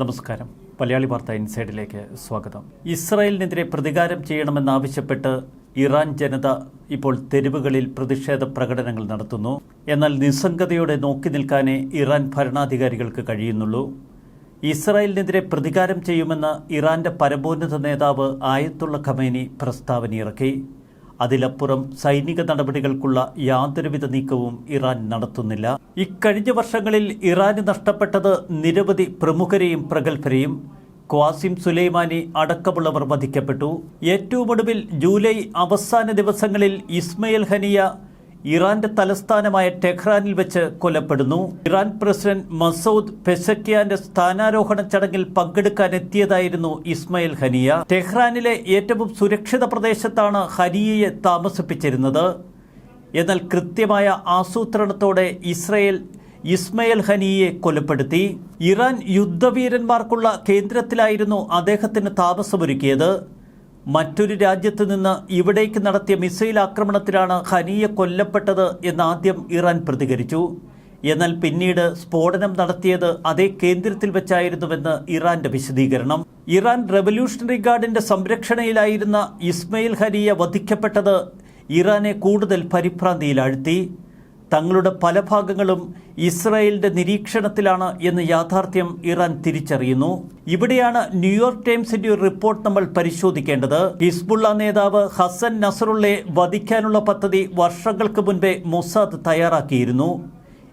നമസ്കാരം. മലയാളി വാർത്ത ഇൻസൈഡിലേക്ക് സ്വാഗതം. ഇസ്രായേലിനെതിരെ പ്രതികാരം ചെയ്യണമെന്നാവശ്യപ്പെട്ട് ഇറാൻ ജനത ഇപ്പോൾ തെരുവുകളിൽ പ്രതിഷേധ പ്രകടനങ്ങൾ നടത്തുന്നു. എന്നാൽ നിസ്സംഗതയോടെ നോക്കി നിൽക്കാനേ ഇറാൻ ഭരണാധികാരികൾക്ക് കഴിയുന്നുള്ളൂ. ഇസ്രായേലിനെതിരെ പ്രതികാരം ചെയ്യുമെന്ന് ഇറാന്റെ പരമോന്നത നേതാവ് ആയത്തുള്ള ഖമേനി പ്രസ്താവനയിറക്കി. അതിലപ്പുറം സൈനിക നടപടികൾക്കുള്ള യാതൊരുവിധ നീക്കവും ഇറാൻ നടത്തുന്നില്ല. ഇക്കഴിഞ്ഞ വർഷങ്ങളിൽ ഇറാന് നഷ്ടപ്പെട്ടത് നിരവധി പ്രമുഖരെയും പ്രഗത്ഭരെയും ക്വാസിം സുലൈമാനി അടക്കമുള്ളവർ വധിക്കപ്പെട്ടു. ഏറ്റവും ഒടുവിൽ ജൂലൈ അവസാന ദിവസങ്ങളിൽ ഇസ്മയിൽ ഹനിയ ഇറാന്റെ തലസ്ഥാനമായ ടെഹ്റാനിൽ വെച്ച് കൊല്ലപ്പെടുന്നു. ഇറാൻ പ്രസിഡന്റ് മസൂദ് പെസക്കിയാന്റെ സ്ഥാനാരോഹണ ചടങ്ങിൽ പങ്കെടുക്കാൻ എത്തിയതായിരുന്നു ഇസ്മയിൽ ഹനിയ. ടെഹ്റാനിലെ ഏറ്റവും സുരക്ഷിത പ്രദേശത്താണ് ഹനിയയെ താമസിപ്പിച്ചിരുന്നത്. എന്നാൽ കൃത്യമായ ആസൂത്രണത്തോടെ ഇസ്രയേൽ ഇസ്മയിൽ ഹനിയെ കൊലപ്പെടുത്തി. ഇറാൻ യുദ്ധവീരന്മാർക്കുള്ള കേന്ദ്രത്തിലായിരുന്നു അദ്ദേഹത്തിന് താമസമൊരുക്കിയത്. മറ്റൊരു രാജ്യത്ത് നിന്ന് ഇവിടേക്ക് നടത്തിയ മിസൈൽ ആക്രമണത്തിലാണ് ഹനിയ കൊല്ലപ്പെട്ടത് എന്ന് ആദ്യം ഇറാൻ പ്രതികരിച്ചു. എന്നാൽ പിന്നീട് സ്ഫോടനം നടത്തിയത് അതേ കേന്ദ്രത്തിൽ വെച്ചായിരുന്നുവെന്ന് ഇറാന്റെ വിശദീകരണം. ഇറാൻ റവല്യൂഷണറി ഗാർഡിന്റെ സംരക്ഷണയിലായിരുന്ന ഇസ്മയിൽ ഹനിയ വധിക്കപ്പെട്ടത് ഇറാനെ കൂടുതൽ പരിഭ്രാന്തിയിലാഴ്ത്തി. തങ്ങളുടെ പല ഭാഗങ്ങളും ഇസ്രായേലിന്റെ നിരീക്ഷണത്തിലാണ് എന്ന യാഥാർത്ഥ്യം ഇറാൻ തിരിച്ചറിയുന്നു. ഇവിടെയാണ് ന്യൂയോർക്ക് ടൈംസിന്റെ ഒരു റിപ്പോർട്ട് നമ്മൾ പരിശോധിക്കേണ്ടത്. ഹിസ്ബുള്ള നേതാവ് ഹസൻ നസറുള്ളെ വധിക്കാനുള്ള പദ്ധതി വർഷങ്ങൾക്ക് മുൻപേ മൊസാദ് തയ്യാറാക്കിയിരുന്നു.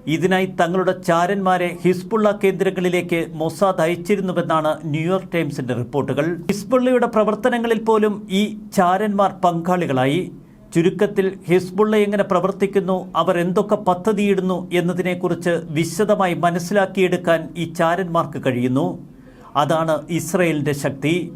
ഇതിനായി തങ്ങളുടെ ചാരന്മാരെ ഹിസ്ബുള്ള കേന്ദ്രങ്ങളിലേക്ക് മൊസാദ് അയച്ചിരുന്നുവെന്നാണ് ന്യൂയോർക്ക് ടൈംസിന്റെ റിപ്പോർട്ടുകൾ. ഹിസ്ബുള്ളയുടെ പ്രവർത്തനങ്ങളിൽ പോലും ഈ ചാരന്മാർ പങ്കാളികളായി. ചുരുക്കത്തിൽ ഹിസ്ബുള്ള എങ്ങനെ പ്രവർത്തിക്കുന്നു അവർ എന്തൊക്കെ പദ്ധതിയിടുന്നു എന്നതിനെക്കുറിച്ച് വിശദമായി മനസ്സിലാക്കിയെടുക്കാൻ ഈ ചാരന്മാർക്ക് കഴിയുന്നു. അതാണ് ഇസ്രയേലിന്റെ ശക്തി.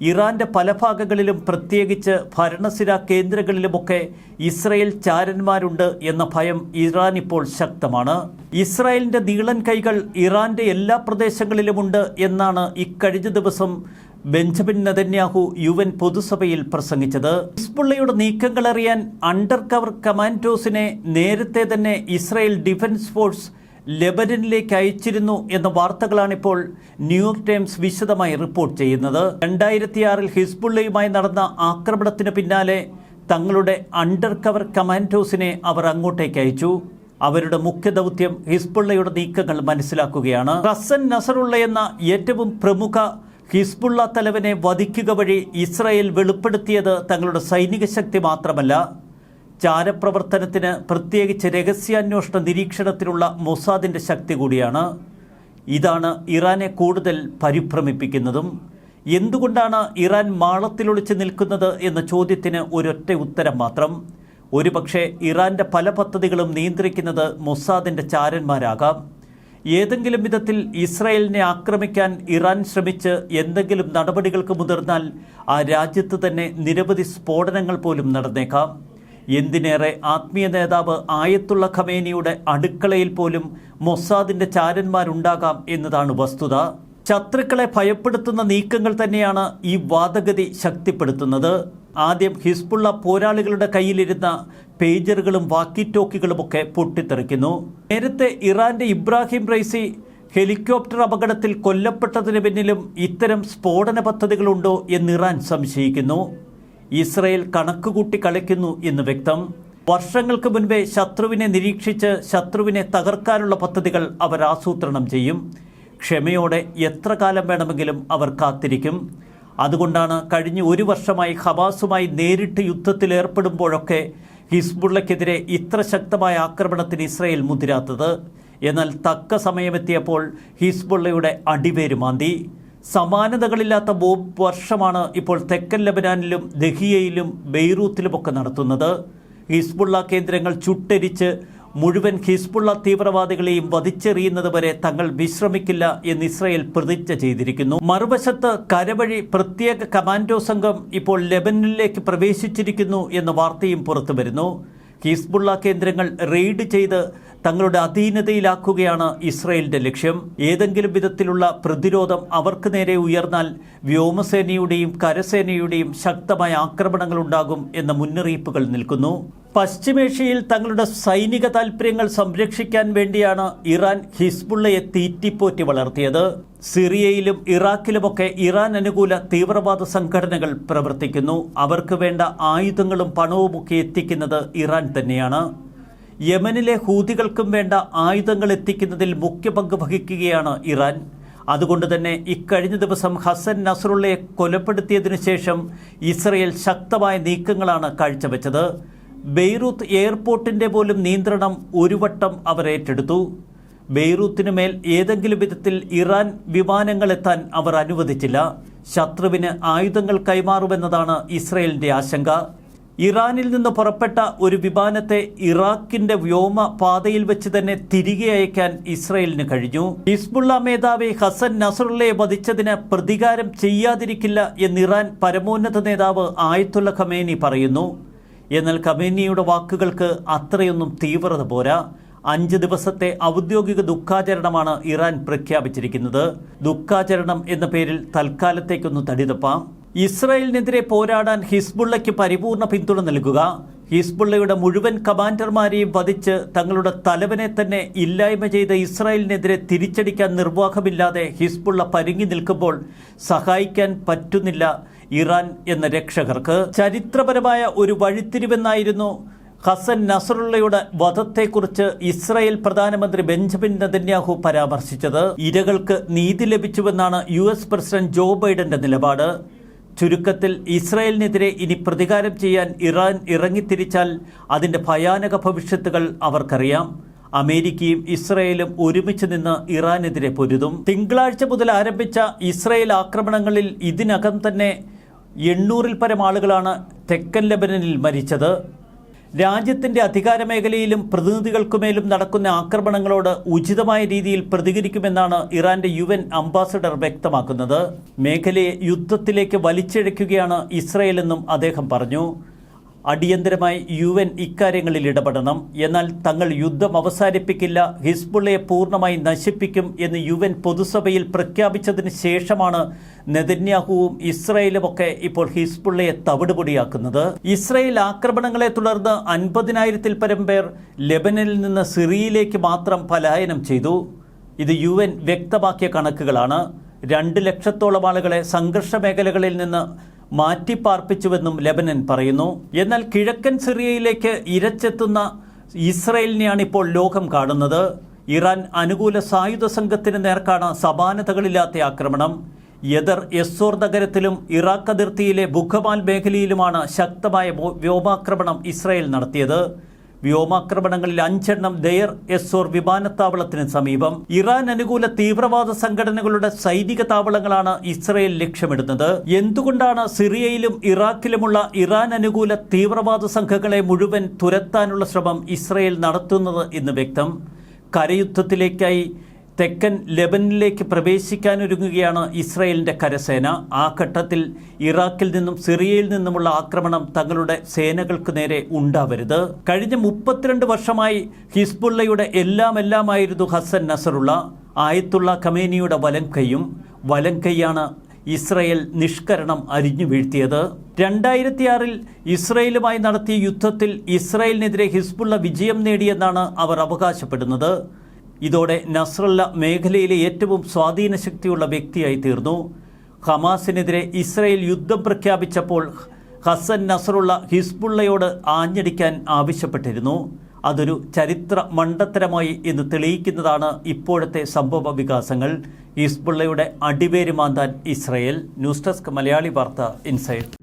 ഇറാന്റെ പല ഭാഗങ്ങളിലും പ്രത്യേകിച്ച് ഭരണസിര കേന്ദ്രങ്ങളിലുമൊക്കെ ഇസ്രയേൽ ചാരന്മാരുണ്ട് എന്ന ഭയം ഇറാൻ ഇപ്പോൾ ശക്തമാണ്. ഇസ്രായേലിന്റെ നീളൻ കൈകൾ ഇറാന്റെ എല്ലാ പ്രദേശങ്ങളിലുമുണ്ട് എന്നാണ് ഇക്കഴിഞ്ഞ ദിവസം ബെഞ്ചമിൻ നെതന്യാഹു യു എൻ പൊതുസഭയിൽ പ്രസംഗിച്ചത്. ഹിസ്ബുള്ളയുടെ നീക്കങ്ങൾ അറിയാൻ അണ്ടർ കവർ കമാൻഡോസിനെ നേരത്തെ തന്നെ ഇസ്രായേൽ ഡിഫൻസ് ഫോഴ്സ് ലെബനനിലേക്ക് അയച്ചിരുന്നു എന്ന വാർത്തകളാണിപ്പോൾ ന്യൂയോർക്ക് ടൈംസ് വിശദമായി റിപ്പോർട്ട് ചെയ്യുന്നത്. രണ്ടായിരത്തിയാറിൽ ഹിസ്ബുള്ളയുമായി നടന്ന ആക്രമണത്തിന് പിന്നാലെ തങ്ങളുടെ അണ്ടർ കവർ കമാൻഡോസിനെ അവർ അങ്ങോട്ടേക്ക് അയച്ചു. അവരുടെ മുഖ്യ ദൗത്യം ഹിസ്ബുള്ളയുടെ നീക്കങ്ങൾ മനസ്സിലാക്കുകയാണ്. ഹസൻ നസറുള്ള എന്ന ഏറ്റവും പ്രമുഖ ഹിസ്ബുള്ള തലവനെ വധിക്കുക വഴി ഇസ്രായേൽ വെളിപ്പെടുത്തിയത് തങ്ങളുടെ സൈനിക ശക്തി മാത്രമല്ല. ചാരപ്രവർത്തനത്തിന് പ്രത്യേകിച്ച് രഹസ്യാന്വേഷണ നിരീക്ഷണത്തിനുള്ള മൊസാദിന്റെ ശക്തി കൂടിയാണ്. ഇതാണ് ഇറാനെ കൂടുതൽ പരിഭ്രമിപ്പിക്കുന്നതും. എന്തുകൊണ്ടാണ് ഇറാൻ മാളത്തിലൊളിച്ച് നിൽക്കുന്നത് എന്ന ചോദ്യത്തിന് ഒരൊറ്റ ഉത്തരം മാത്രം. ഒരുപക്ഷെ ഇറാന്റെ പല പദ്ധതികളും നിയന്ത്രിക്കുന്നത് മൊസാദിന്റെ ചാരന്മാരാകാം. ഏതെങ്കിലും വിധത്തിൽ ഇസ്രായേലിനെ ആക്രമിക്കാൻ ഇറാൻ ശ്രമിച്ച് എന്തെങ്കിലും നടപടികൾക്ക് മുതിർന്നാൽ ആ രാജ്യത്ത് തന്നെ നിരവധി സ്ഫോടനങ്ങൾ പോലും നടന്നേക്കാം. എന്തിനേറെ ആത്മീയ നേതാവ് ആയത്തുള്ള ഖമേനിയുടെ അടുക്കളയിൽ പോലും മൊസാദിന്റെ ചാരന്മാരുണ്ടാകാം എന്നതാണ് വസ്തുത. ശത്രുക്കളെ ഭയപ്പെടുത്തുന്ന നീക്കങ്ങൾ തന്നെയാണ് ഈ വാദഗതി ശക്തിപ്പെടുത്തുന്നത്. ആദ്യം ഹിസ്ബുള്ള പോരാളികളുടെ കയ്യിലിരുന്ന പേജറുകളും വാക്കി ടോക്കികളുമൊക്കെ പൊട്ടിത്തെറിക്കുന്നു. നേരത്തെ ഇറാന്റെ ഇബ്രാഹിം റൈസി ഹെലികോപ്റ്റർ അപകടത്തിൽ കൊല്ലപ്പെട്ടതിന് പിന്നിലും ഇത്തരം സ്ഫോടന പദ്ധതികളുണ്ടോ എന്ന് ഇറാൻ സംശയിക്കുന്നു. ഇസ്രയേൽ കണക്കുകൂട്ടി കളിക്കുന്നു എന്ന് വ്യക്തം. വർഷങ്ങൾക്ക് മുൻപേ ശത്രുവിനെ നിരീക്ഷിച്ച് ശത്രുവിനെ തകർക്കാനുള്ള പദ്ധതികൾ അവർ ആസൂത്രണം ചെയ്യും. ക്ഷമയോടെ എത്ര കാലം വേണമെങ്കിലും അവർ കാത്തിരിക്കും. അതുകൊണ്ടാണ് കഴിഞ്ഞ ഒരു വർഷമായി ഹമാസുമായി നേരിട്ട് യുദ്ധത്തിൽ ഹിസ്ബുള്ളയ്ക്കെതിരെ ഇത്ര ശക്തമായ ആക്രമണത്തിന് ഇസ്രയേൽ മുതിരാത്തത്. എന്നാൽ തക്ക സമയമെത്തിയപ്പോൾ ഹിസ്ബുള്ളയുടെ അടിവേരുമാന്തി സമാനതകളില്ലാത്ത ബോംബ് വർഷമാണ് ഇപ്പോൾ തെക്കൻ ലബനാനിലും ദഹിയയിലും ബെയ്റൂത്തിലുമൊക്കെ നടത്തുന്നത്. ഹിസ്ബുള്ള കേന്ദ്രങ്ങൾ ചുട്ടരിച്ച് മുഴുവൻ ഹിസ്ബുള്ള തീവ്രവാദികളെയും വധിച്ചെറിയുന്നത് വരെ തങ്ങൾ വിശ്രമിക്കില്ല എന്ന് ഇസ്രയേൽ പ്രതിജ്ഞ ചെയ്തിരിക്കുന്നു. മറുവശത്ത് കരവഴി പ്രത്യേക കമാൻഡോ സംഘം ഇപ്പോൾ ലെബനിലേക്ക് പ്രവേശിച്ചിരിക്കുന്നു എന്ന വാർത്തയും പുറത്തുവരുന്നു. ഹിസ്ബുള്ള കേന്ദ്രങ്ങൾ റെയ്ഡ് ചെയ്ത് തങ്ങളുടെ അധീനതയിലാക്കുകയാണ് ഇസ്രയേലിന്റെ ലക്ഷ്യം. ഏതെങ്കിലും വിധത്തിലുള്ള പ്രതിരോധം അവർക്ക് നേരെ ഉയർന്നാൽ വ്യോമസേനയുടെയും കരസേനയുടെയും ശക്തമായ ആക്രമണങ്ങൾ ഉണ്ടാകും എന്ന മുന്നറിയിപ്പുകൾ നിൽക്കുന്നു. പശ്ചിമേഷ്യയിൽ തങ്ങളുടെ സൈനിക താൽപ്പര്യങ്ങൾ സംരക്ഷിക്കാൻ വേണ്ടിയാണ് ഇറാൻ ഹിസ്ബുള്ളയെ തീറ്റിപ്പോറ്റി വളർത്തിയത്. സിറിയയിലും ഇറാഖിലുമൊക്കെ ഇറാൻ അനുകൂല തീവ്രവാദ സംഘടനകൾ പ്രവർത്തിക്കുന്നു. അവർക്ക് വേണ്ട ആയുധങ്ങളും പണവുമൊക്കെ എത്തിക്കുന്നത് ഇറാൻ തന്നെയാണ്. യമനിലെ ഹൂതികൾക്കും വേണ്ട ആയുധങ്ങൾ എത്തിക്കുന്നതിൽ മുഖ്യ പങ്ക് വഹിക്കുകയാണ് ഇറാൻ. അതുകൊണ്ട് തന്നെ ഇക്കഴിഞ്ഞ ദിവസം ഹസൻ നസറുള്ളയെ കൊലപ്പെടുത്തിയതിനു ശേഷം ഇസ്രയേൽ ശക്തമായ നീക്കങ്ങളാണ് കാഴ്ചവെച്ചത്. ബെയ്റൂത്ത് എയർപോർട്ടിന്റെ പോലും നിയന്ത്രണം ഒരു വട്ടം അവർ ഏറ്റെടുത്തു. ബെയ്റൂത്തിനു മേൽ ഏതെങ്കിലും വിധത്തിൽ ഇറാൻ വിമാനങ്ങൾ എത്താൻ അവർ അനുവദിച്ചില്ല. ശത്രുവിന് ആയുധങ്ങൾ കൈമാറുമെന്നതാണ് ഇസ്രയേലിന്റെ ആശങ്ക. ഇറാനിൽ നിന്ന് പുറപ്പെട്ട ഒരു വിമാനത്തെ ഇറാഖിന്റെ വ്യോമ പാതയിൽ വെച്ച് തന്നെ തിരികെ അയക്കാൻ ഇസ്രയേലിന് കഴിഞ്ഞു. ഹിസ്ബുള്ള മേധാവി ഹസൻ നസറുള്ളയെ വധിച്ചതിന് പ്രതികാരം ചെയ്യാതിരിക്കില്ല എന്ന് ഇറാൻ പരമോന്നത നേതാവ് ആയത്തുള്ള ഖമേനി പറയുന്നു. എന്നാൽ ഖമേനിയുടെ വാക്കുകൾക്ക് അത്രയൊന്നും തീവ്രത പോരാ. അഞ്ച് ദിവസത്തെ ഔദ്യോഗിക ദുഃഖാചരണമാണ് ഇറാൻ പ്രഖ്യാപിച്ചിരിക്കുന്നത്. ദുഃഖാചരണം എന്ന പേരിൽ തൽക്കാലത്തേക്കൊന്ന് തടിതപ്പാം. ഇസ്രായേലിനെതിരെ പോരാടാൻ ഹിസ്ബുള്ളയ്ക്ക് പരിപൂർണ പിന്തുണ നൽകുക. ഹിസ്ബുള്ളയുടെ മുഴുവൻ കമാൻഡർമാരെയും വധിച്ച് തങ്ങളുടെ തലവനെ തന്നെ ഇല്ലായ്മ ചെയ്ത ഇസ്രായേലിനെതിരെ തിരിച്ചടിക്കാൻ നിർവാഹമില്ലാതെ ഹിസ്ബുള്ള പരുങ്ങി നിൽക്കുമ്പോൾ സഹായിക്കാൻ പറ്റുന്നില്ല ഇറാൻ എന്ന രക്ഷകർക്ക്. ചരിത്രപരമായ ഒരു വഴിത്തിരിവെന്നായിരുന്നു ഹസൻ നസറുള്ളയുടെ വധത്തെക്കുറിച്ച് ഇസ്രായേൽ പ്രധാനമന്ത്രി ബെഞ്ചമിൻ നെതന്യാഹു പരാമർശിച്ചത്. ഇരകൾക്ക് നീതി ലഭിച്ചുവെന്നാണ് യു പ്രസിഡന്റ് ജോ ബൈഡന്റെ നിലപാട്. ചുരുക്കത്തിൽ ഇസ്രായേലിനെതിരെ ഇനി പ്രതികാരം ചെയ്യാൻ ഇറാൻ ഇറങ്ങിത്തിരിച്ചാൽ അതിന്റെ ഭയാനക ഭവിഷ്യത്തുകൾ അവർക്കറിയാം. അമേരിക്കയും ഇസ്രയേലും ഒരുമിച്ച് നിന്ന് ഇറാനെതിരെ പൊരുതും. തിങ്കളാഴ്ച മുതൽ ആരംഭിച്ച ഇസ്രയേൽ ആക്രമണങ്ങളിൽ ഇതിനകം തന്നെ എണ്ണൂറിൽ പരം ആളുകളാണ് തെക്കൻ ലബനനിൽ മരിച്ചത്. രാജ്യത്തിന്റെ അധികാരമേഖലയിലും പ്രതിനിധികൾക്കുമേലും നടക്കുന്ന ആക്രമണങ്ങളോട് ഉചിതമായ രീതിയിൽ പ്രതികരിക്കുമെന്നാണ് ഇറാന്റെ യു എൻ അംബാസഡർ വ്യക്തമാക്കുന്നത്. മേഖലയെ യുദ്ധത്തിലേക്ക് വലിച്ചിഴയ്ക്കുകയാണ് ഇസ്രയേലെന്നും അദ്ദേഹം പറഞ്ഞു. അടിയന്തരമായി യു എൻ ഇക്കാര്യങ്ങളിൽ ഇടപെടണം. എന്നാൽ തങ്ങൾ യുദ്ധം അവസാനിപ്പിക്കില്ല ഹിസ്ബുള്ളയെ പൂർണമായി നശിപ്പിക്കും എന്ന് യു എൻ പൊതുസഭയിൽ പ്രഖ്യാപിച്ചതിന് ശേഷമാണ് നെതന്യാഹുവും ഇസ്രയേലുമൊക്കെ ഇപ്പോൾ ഹിസ്ബുള്ളയെ തവിടുപൊടിയാക്കുന്നത്. ഇസ്രയേൽ ആക്രമണങ്ങളെ തുടർന്ന് അൻപതിനായിരത്തിൽ പരം പേർ ലെബനനിൽ നിന്ന് സിറിയയിലേക്ക് മാത്രം പലായനം ചെയ്തു. ഇത് യു വ്യക്തമാക്കിയ കണക്കുകളാണ്. രണ്ട് ലക്ഷത്തോളം ആളുകളെ സംഘർഷ മേഖലകളിൽ നിന്ന് മാറ്റിപ്പാർപ്പിച്ചുവെന്നും ലെബനൻ പറയുന്നു. എന്നാൽ കിഴക്കൻ സിറിയയിലേക്ക് ഇരച്ചെത്തുന്ന ഇസ്രയേലിനെയാണ് ഇപ്പോൾ ലോകം കാണുന്നത്. ഇറാൻ അനുകൂല സായുധ സംഘത്തിന് നേർക്കാണ് സമാനതകളില്ലാത്ത ആക്രമണം. യദർ എസ്സോർ നഗരത്തിലും ഇറാഖ് അതിർത്തിയിലെ ബുഖമാൽ മേഖലയിലുമാണ് ശക്തമായ വ്യോമാക്രമണം ഇസ്രായേൽ നടത്തിയത്. വ്യോമാക്രമണങ്ങളിൽ അഞ്ചെണ്ണം ദയർ എസ്സോർ വിമാനത്താവളത്തിന് സമീപം. ഇറാൻ അനുകൂല തീവ്രവാദ സംഘടനകളുടെ സൈനിക താവളങ്ങളാണ് ഇസ്രയേൽ ലക്ഷ്യമിടുന്നത്. എന്തുകൊണ്ടാണ് സിറിയയിലും ഇറാഖിലുമുള്ള ഇറാൻ അനുകൂല തീവ്രവാദ സംഘങ്ങളെ മുഴുവൻ തുരത്താനുള്ള ശ്രമം ഇസ്രയേൽ നടത്തുന്നത് എന്ന് വ്യക്തം. കരയുദ്ധത്തിലേക്കായി തെക്കൻ ലെബനിലേക്ക് പ്രവേശിക്കാനൊരുങ്ങുകയാണ് ഇസ്രായേലിന്റെ കരസേന. ആ ഘട്ടത്തിൽ ഇറാഖിൽ നിന്നും സിറിയയിൽ നിന്നുമുള്ള ആക്രമണം തങ്ങളുടെ സേനകൾക്ക് നേരെ ഉണ്ടാവരുത്. കഴിഞ്ഞ മുപ്പത്തിരണ്ട് വർഷമായി ഹിസ്ബുള്ളയുടെ എല്ലാം എല്ലാമായിരുന്നു ഹസൻ നസറുള്ള. ആയത്തുള്ള ഖമേനിയുടെ വലം കൈയും വലം കൈയാണ് ഇസ്രയേൽ നിഷ്കരണം അരിഞ്ഞു വീഴ്ത്തിയത്. രണ്ടായിരത്തിയാറിൽ ഇസ്രയേലുമായി നടത്തിയ യുദ്ധത്തിൽ ഇസ്രയേലിനെതിരെ ഹിസ്ബുള്ള വിജയം നേടിയെന്നാണ് അവർ അവകാശപ്പെടുന്നത്. ഇതോടെ നസ്രല്ല മേഖലയിലെ ഏറ്റവും സ്വാധീന ശക്തിയുള്ള വ്യക്തിയായി തീർന്നു. ഹമാസിനെതിരെ ഇസ്രയേൽ യുദ്ധം പ്രഖ്യാപിച്ചപ്പോൾ ഹസൻ നസറുള്ള ഹിസ്ബുള്ളയോട് ആഞ്ഞടിക്കാൻ ആവശ്യപ്പെട്ടിരുന്നു. അതൊരു ചരിത്ര മണ്ടത്തരമായി എന്ന് തെളിയിക്കുന്നതാണ് ഇപ്പോഴത്തെ സംഭവ വികാസങ്ങൾ. ഹിസ്ബുള്ളയുടെ അടിവേര് മാന്താൻ Israel. News desk Malayali Vartha inside.